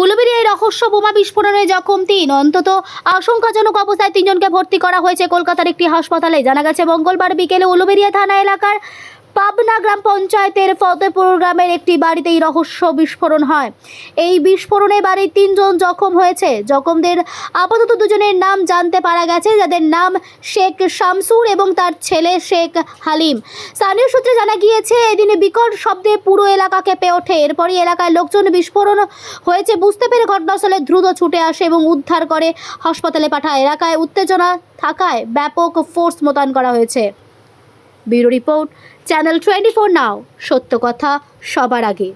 উলুবেড়িয়ায় রহস্য বোমা বিস্ফোরণে জখম তিন। অন্তত আশঙ্কাজনক অবস্থায় তিনজনকে ভর্তি করা হয়েছে কলকাতার একটি হাসপাতালে। জানা গেছে, মঙ্গলবার বিকেলে উলুবেরিয়া থানা এলাকার পাবনা গ্রাম পঞ্চায়েতের ফতেপুর গ্রামের একটি বাড়িতে এই রহস্য বিস্ফোরণ হয়। এই বিস্ফোরণে বাড়ির তিনজন জখম হয়েছে। জখমদের আপাতত দুজনের নাম জানতে পারা গেছে। যাদের নাম শেখ শামসুর এবং তার ছেলে শেখ হালিম। স্থানীয় সূত্রে জানা গিয়েছে, এদিনে বিকট শব্দে পুরো এলাকা কেঁপে ওঠে। এরপরই এলাকার লোকজন বিস্ফোরণ হয়েছে। বুঝতে পেরে ঘটনাস্থলে দ্রুত ছুটে আসে এবং উদ্ধার করে হাসপাতালে পাঠায়। এলাকায় উত্তেজনা থাকায় ব্যাপক ফোর্স মোতায়েন করা হয়েছে। Bureau report channel twenty four now সত্য কথা সবার আগে।